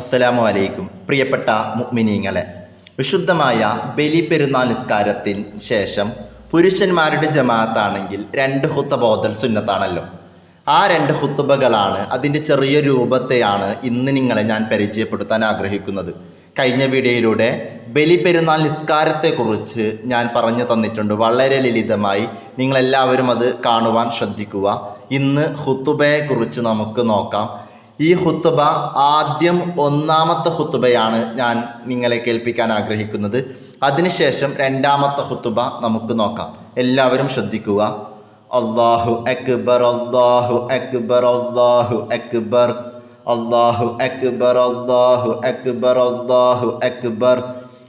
അസ്സലാമു അലൈക്കും പ്രിയപ്പെട്ട മുഅ്മിനീങ്ങളെ വിശുദ്ധമായ ബലി പെരുന്നാൾ നിസ്കാരത്തിന് ശേഷം പുരുഷന്മാരുടെ ജമാഅത്താണെങ്കിൽ രണ്ട് ഹുത്ത ബോധൽ സുന്നത്താണല്ലോ. ആ രണ്ട് ഹുത്തുബകളാണ് അതിന്റെ ചെറിയ രൂപത്തെയാണ് ഇന്ന് നിങ്ങളെ ഞാൻ പരിചയപ്പെടുത്താൻ ആഗ്രഹിക്കുന്നത്. കഴിഞ്ഞ വീഡിയോയിലൂടെ ബലി പെരുന്നാൾ നിസ്കാരത്തെക്കുറിച്ച് ഞാൻ പറഞ്ഞു തന്നിട്ടുണ്ട്. വളരെ ലളിതമായി നിങ്ങളെല്ലാവരും അത് കാണുവാൻ ശ്രദ്ധിക്കുക. ഇന്ന് ഹുത്തുബയെക്കുറിച്ച് നമുക്ക് നോക്കാം. ഈ ഹുത്തുബ ആദ്യം ഒന്നാമത്തെ ഹുത്തുബയാണ് ഞാൻ നിങ്ങളെ കേൾപ്പിക്കാൻ ആഗ്രഹിക്കുന്നത്. അതിനുശേഷം രണ്ടാമത്തെ ഹുത്തുബ നമുക്ക് നോക്കാം. എല്ലാവരും ശ്രദ്ധിക്കുക. അള്ളാഹു അക്ബർ അള്ളാഹു അക്ബർ അള്ളാഹു അക്ബർ. അള്ളാഹു അക്ബർ അള്ളാഹു അക്ബർ അള്ളാഹു അക്ബർ.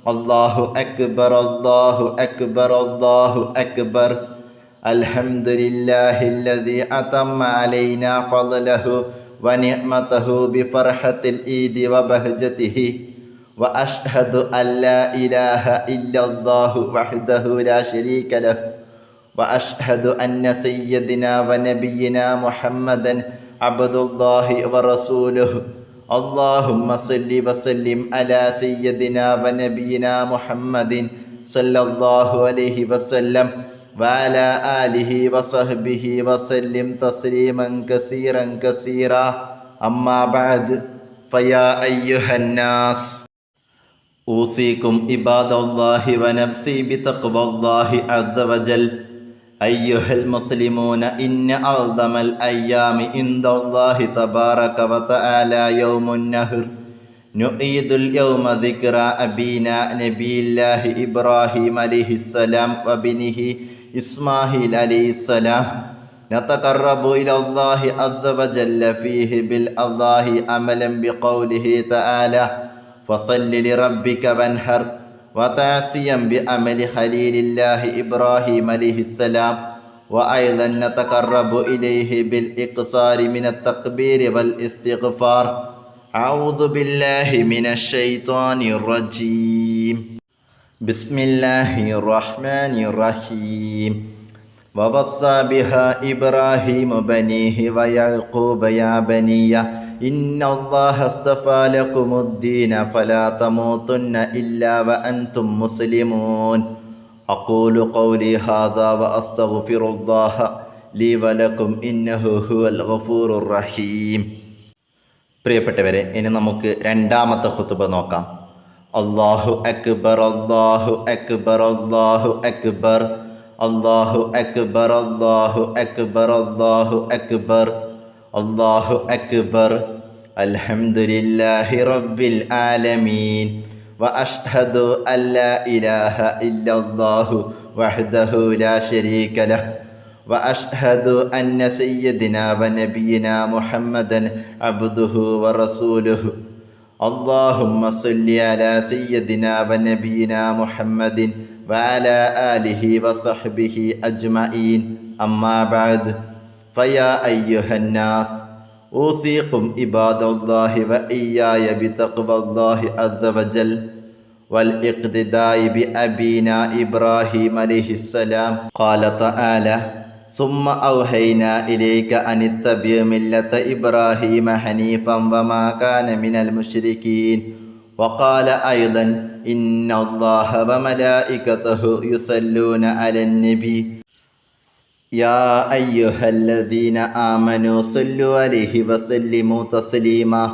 അള്ളാഹു അക്ബർ അള്ളാഹു അക്ബർ അള്ളാഹു അക്ബർ. അലഹമുല്ലാഹില്ലദി ونعمته بفرحة العيد وبهجته وأشهد أن لا إله إلا الله وحده لا شريك له وأشهد أن سيدنا ونبينا محمدا عبد الله ورسوله اللهم صل وسلم على سيدنا ونبينا محمد صلى الله عليه وسلم وعلى آله وصحبه وسلم تسليما كثيرا كثيرا. أما بعد فيا أيها الناس أوصيكم عباد الله ونفسي بتقوى الله عز وجل. أيها المسلمون إن أعظم الأيام عند الله تبارك وتعالى يوم النهر. نعيد اليوم ذكرى أبينا نبي الله إبراهيم عليه السلام وبنه إسماعيل عليه السلام. نتقرب إلى الله عز وجل فيه بالأضاحي عملا بقوله تعالى فصل لربك وانحر وتعسيا بأمل خليل الله إبراهيم عليه السلام. وأيضا نتقرب إليه بالإقصار من التكبير والاستغفار. أعوذ بالله من الشيطان الرجيم. بسم الله الرحمن الرحيم ووصى بها إبراهيم بنيه ويعقوب يا بني إن الله اصطفى لكم الدين فلا تموتن إلا وأنتم مسلمون أقول قولي هذا وأستغفر الله لي ولكم إنه هو الغفور الرحيم പ്രിയപ്പെട്ടവരെ ഇനി നമുക്ക് രണ്ടാമത്തെ ഹുത്തുബ നോക്കാം الله أكبر الله أكبر الله أكبر الله أكبر الله أكبر الله أكبر الله أكبر. الحمد لله رب العالمين وأشهد أن لا إله إلا الله وحده لا شريك له وأشهد أن سيدنا ونبينا محمدا عبده ورسوله. اللهم صل على سيدنا ونبينا محمد وعلى آله وصحبه أجمعين. أما بعد فيا أيها الناس أوصيكم عباد الله وإياي بتقوى الله عز وجل والإقتداء بأبينا إبراهيم عليه السلام. قال تعالى ثم أوحينا إليك أن اتبع ملة إبراهيم حنيفا وما كان من المشركين. وقال أيضا إن الله وملائكته يصلون على النبي. يا أيها الذين آمنوا صلوا عليه وسلموا تسليما.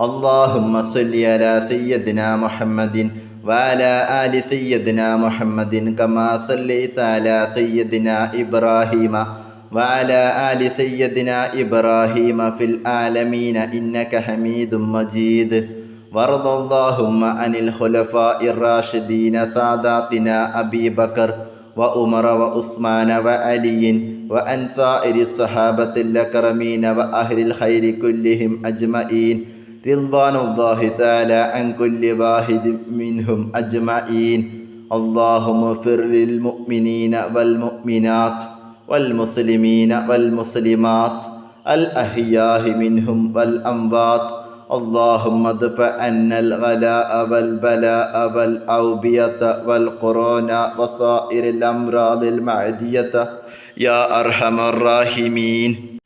اللهم صل على سيدنا محمد വാല ആലി സയ്യദിന മുഹമ്മദിൻ കമാ സല്ലൈത അല സയ്യദിന ഇബ്രാഹീമ വാല ആലി സയ്യദിന ഇബ്രാഹീമ ഫിൽ ആലമീന ഇന്നക ഹമീദും മജീദ് وارض اللهم عن الخلفاء الراشدين ساداتنا أبي بكر وأمر وعثمان وعلي وأن سائر الصحابة الأكرمين وأهل الخير كلهم أجمعين رضوان الله تعالى عن كل واحد منهم أجمعين. اللهم اغفر للمؤمنين والمؤمنات والمسلمين والمسلمات الأحياء منهم والأموات. اللهم ادفع عنا الغلاء والبلاء والأوبية والقرونا وصائر الأمراض المعدية. يا أرحم الراحمين.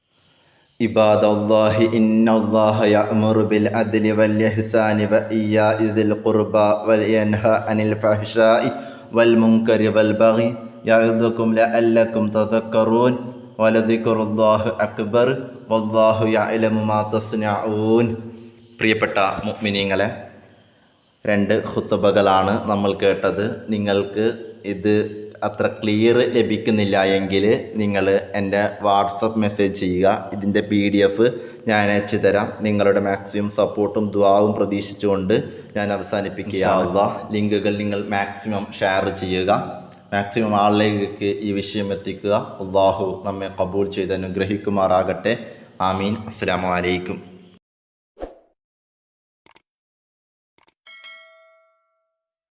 عباد الله إن الله يأمر بالعدل والإحسان وإياء ذي القربى وينهى عن الفحشاء والمنكر والبغي يعظكم لعلكم تذكرون ولذكر الله أكبر والله يعلم ما تصنعون പ്രിയപ്പെട്ട മുഅ്മിനീങ്ങളെ രണ്ട് ഖുത്തുബകളാണ് നമ്മൾ കേട്ടത് നിങ്ങൾക്ക് ഇത് അത്ര ക്ലിയർ ലഭിക്കുന്നില്ല എങ്കിൽ നിങ്ങൾ എന്റെ വാട്സപ്പ് മെസ്സേജ് ചെയ്യുക. ഇതിന്റെ പി ഡി എഫ് ഞാൻ അയച്ചു തരാം. നിങ്ങളുടെ മാക്സിമം സപ്പോർട്ടും ദ്വാവും പ്രതീക്ഷിച്ചുകൊണ്ട് ഞാൻ അവസാനിപ്പിക്കുക ലിങ്കുകൾ നിങ്ങൾ മാക്സിമം ഷെയർ ചെയ്യുക. മാക്സിമം ആളിലേക്ക് ഈ വിഷയം എത്തിക്കുക. അള്ളാഹു നമ്മെ കബൂൾ ചെയ്ത് അനുഗ്രഹിക്കുമാറാകട്ടെ. ആമീൻ. അസ്സാം വലൈക്കും